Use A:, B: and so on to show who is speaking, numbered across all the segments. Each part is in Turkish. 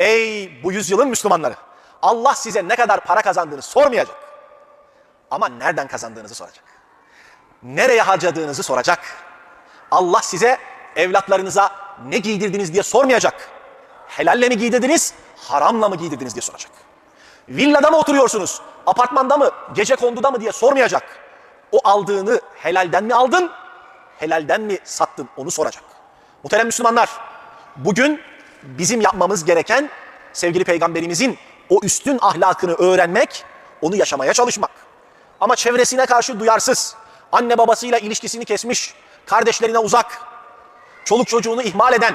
A: Ey bu yüzyılın Müslümanları. Allah size ne kadar para kazandığını sormayacak. Ama nereden kazandığınızı soracak. Nereye harcadığınızı soracak. Allah size evlatlarınıza ne giydirdiniz diye sormayacak. Helalle mi giydirdiniz, haramla mı giydirdiniz diye soracak. Villada mı oturuyorsunuz, apartmanda mı, gece konduda mı diye sormayacak. O aldığını helalden mi aldın, helalden mi sattın onu soracak. Muhterem Müslümanlar, bugün bizim yapmamız gereken sevgili peygamberimizin o üstün ahlakını öğrenmek, onu yaşamaya çalışmak. Ama çevresine karşı duyarsız, anne babasıyla ilişkisini kesmiş, kardeşlerine uzak, çoluk çocuğunu ihmal eden,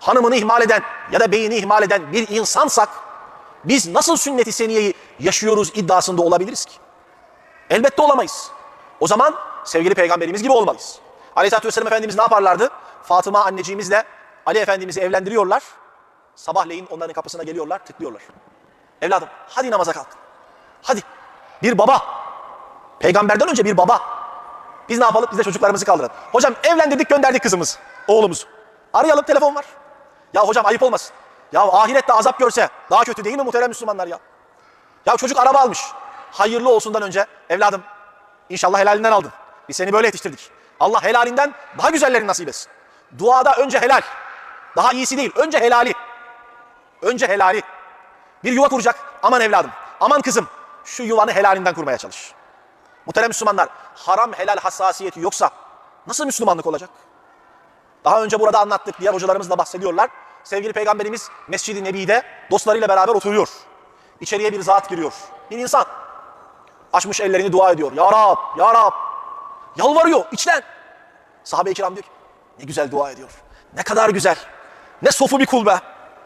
A: hanımını ihmal eden ya da beyini ihmal eden bir insansak, biz nasıl sünnet-i seniyeyi yaşıyoruz iddiasında olabiliriz ki? Elbette olamayız. O zaman sevgili peygamberimiz gibi olmalıyız. Aleyhisselatü Vesselam Efendimiz ne yaparlardı? Fatıma anneciğimizle Ali Efendimiz'i evlendiriyorlar. Sabahleyin onların kapısına geliyorlar, tıklıyorlar. Evladım hadi namaza kalk. Hadi. Bir baba. Peygamberden önce bir baba. Biz ne yapalım? Biz de çocuklarımızı kaldıralım. Hocam evlendirdik gönderdik kızımız, oğlumuzu. Arayalım telefon var. Ya hocam ayıp olmasın. Ya ahirette azap görse daha kötü değil mi muhterem Müslümanlar ya? Ya çocuk araba almış. Hayırlı olsundan önce evladım inşallah helalinden aldın. Biz seni böyle yetiştirdik. Allah helalinden daha güzellerini nasip etsin. Duada önce helal. Daha iyisi değil. Önce helali. Önce helali. Bir yuva kuracak. Aman evladım. Aman kızım. Şu yuvanı helalinden kurmaya çalış. Muhterem Müslümanlar. Haram helal hassasiyeti yoksa nasıl Müslümanlık olacak? Daha önce burada anlattık. Diğer hocalarımız da bahsediyorlar. Sevgili Peygamberimiz Mescid-i Nebi'de dostlarıyla beraber oturuyor. İçeriye bir zat giriyor. Bir insan. Açmış ellerini dua ediyor. Ya Rab, Ya Rab. Yalvarıyor içten. Sahabe-i kiram diyor ki ne güzel dua ediyor. Ne kadar güzel. Ne sofu bir kul be.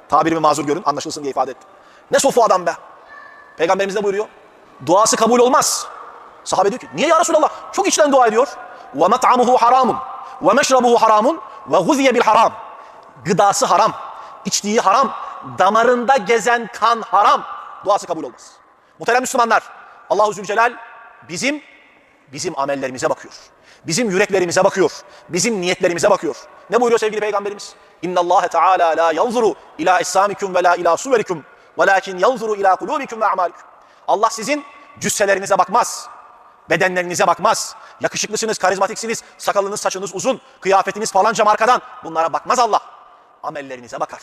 A: Tabirimi mazur görün anlaşılsın diye ifade ettim. Ne sofu adam be. Peygamberimiz ne buyuruyor? Duası kabul olmaz. Sahabe diyor ki niye ya Resulallah? Çok içten dua ediyor. Ve mat'amuhu haramun. Meşrabuhu haramun. Ve guziye bil haram. Gıdası haram. içtiği haram. Damarında gezen kan haram. Duası kabul olmaz. Muhterem Müslümanlar. Allahu Zülcelal bizim bizim amellerimize bakıyor. Bizim yüreklerimize bakıyor. Bizim niyetlerimize bakıyor. Ne buyuruyor sevgili peygamberimiz? İnna Allah Teala la yanzuru ila eshamikum ve la ila suverikum velakin yanzuru ila kulubikum ve a'malikum. Allah sizin cüsselerinize bakmaz. Bedenlerinize bakmaz. Yakışıklısınız, karizmatiksiniz, sakalınız, saçınız uzun, kıyafetiniz falanca markadan. Bunlara bakmaz Allah. Amellerinize bakar.